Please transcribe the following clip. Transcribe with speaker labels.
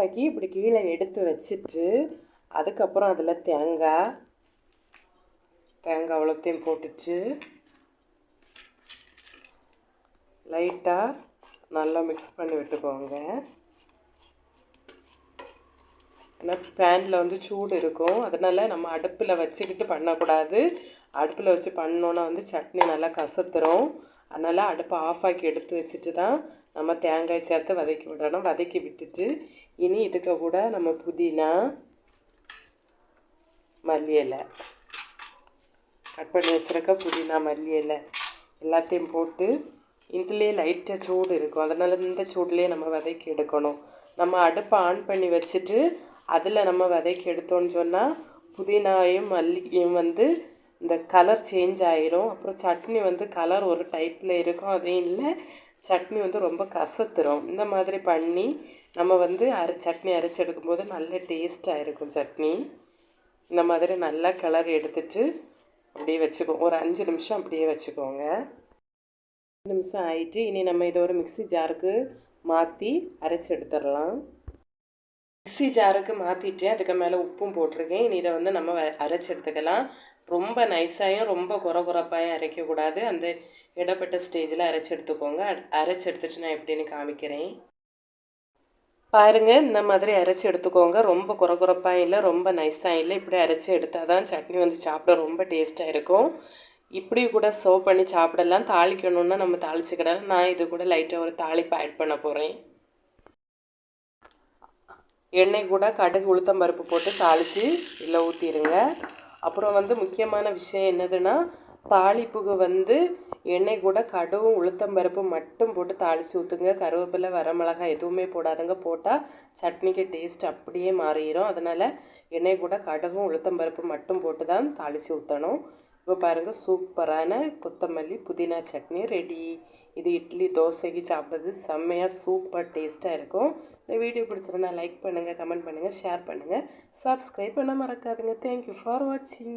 Speaker 1: ஆக்கி இப்படி கீழே எடுத்து வச்சுட்டு அதுக்கப்புறம் அதில் தேங்காய் தேங்காய் அவ்வளோத்தையும் போட்டுட்டு லைட்டாக நல்லா மிக்ஸ் பண்ணி விட்டுக்கோங்க. ஏன்னா பேனில் வந்து சூடு இருக்கும். அதனால் நம்ம அடுப்பில் வச்சுக்கிட்டு பண்ணக்கூடாது. அடுப்பில் வச்சு பண்ணோன்னா வந்து சட்னி நல்லா கசத்துரும். அதனால் அடுப்பை ஆஃப் ஆக்கி எடுத்து வச்சுட்டு தான் நம்ம தேங்காய் சேர்த்து வதக்கி விடணும் வதக்கி விட்டுட்டு இனி இதுக்கு கூட நம்ம புதினா மல்லி இலை கட் பண்ணி வச்சுருக்க புதினா மல்லி இலை எல்லாத்தையும் போட்டு இதுலேயே லைட்டாக சூடு இருக்கும். அதனால் இந்த சூட்லேயே நம்ம வதக்கி எடுக்கணும். நம்ம அடுப்பை ஆன் பண்ணி வச்சுட்டு அதில் நம்ம வதக்கி எடுத்தோன்னு சொன்னால் புதினாயும் மல்லியும் வந்து இந்த கலர் சேஞ்ச் ஆயிரும். அப்புறம் சட்னி வந்து கலர் ஒரு டைப்பில் இருக்கும். அதே இல்லை சட்னி வந்து ரொம்ப கசத்துரும். இந்த மாதிரி பண்ணி நம்ம வந்து அரை சட்னி அரைச்சி எடுக்கும்போது நல்ல டேஸ்ட்டாக இருக்கும் சட்னி. இந்த மாதிரி நல்லா கிளறி எடுத்துட்டு அப்படியே வச்சுக்கோ. ஒரு அஞ்சு நிமிஷம் அப்படியே வச்சுக்கோங்க. அஞ்சு நிமிஷம் ஆயிட்டு இனி நம்ம இதை ஒரு மிக்ஸி ஜாருக்கு மாற்றி அரைச்சி எடுத்துடலாம். மிக்ஸி ஜாருக்கு மாற்றிட்டு அதுக்கு மேலே உப்பும் போட்டிருக்கேன். இனி இதை வந்து நம்ம வ- அரைச்சி எடுத்துக்கலாம். ரொம்ப நைஸாயும் ரொம்ப குறை குறைப்பாயும் அரைக்கக்கூடாது அந்த இடப்பட்ட ஸ்டேஜில் அரைச்சி எடுத்துக்கோங்க. அரைச்சி நான் எப்படின்னு காமிக்கிறேன். பாருங்க இந்த மாதிரி அரைச்சி எடுத்துக்கோங்க. ரொம்ப குறை குறைப்பாக இல்லை ரொம்ப நைஸாக இல்லை. இப்படி அரைச்சி எடுத்தால் தான் சட்னி வந்து சாப்பிட ரொம்ப டேஸ்ட்டாக இருக்கும். இப்படி கூட சர்வ் பண்ணி சாப்பிடலாம். தாளிக்கணுன்னா நம்ம தாளிச்சுக்கிடலாம். நான் இது கூட லைட்டாக ஒரு தாளிப்பு ஆட் பண்ண போகிறேன் எண்ணெய் கூட கடுகு உளுத்தம் பருப்பு போட்டு தாளித்து இதில் ஊற்றிடுங்க அப்புறம் வந்து முக்கியமான விஷயம் என்னதுன்னா தாளிப்புக்கு வந்து எண்ணெய் கூட கடுவும் உளுத்தம் பருப்பு மட்டும் போட்டு தாளித்து ஊற்றுங்க கருவேப்பிலை வரமிளகாய் எதுவுமே போடாதுங்க. போட்டால் சட்னிக்கு டேஸ்ட் அப்படியே மாறிடும் அதனால் எண்ணெய் கூட கடுகும் உளுத்தம் பருப்பு மட்டும் போட்டு தான் தாளித்து ஊற்றணும் இப்போ பாருங்கள் சூப்பரான கொத்தமல்லி புதினா சட்னி ரெடி இது இட்லி தோசைக்கு சாப்பிட்றது செம்மையாக சூப்பர் டேஸ்ட்டாக இருக்கும். இந்த வீடியோ பிடிச்சிருந்தா லைக் பண்ணுங்கள் கமெண்ட் பண்ணுங்கள் ஷேர் பண்ணுங்கள் சப்ஸ்கிரைப் பண்ண மறக்காதுங்க. தேங்க்யூ ஃபார் வாட்சிங்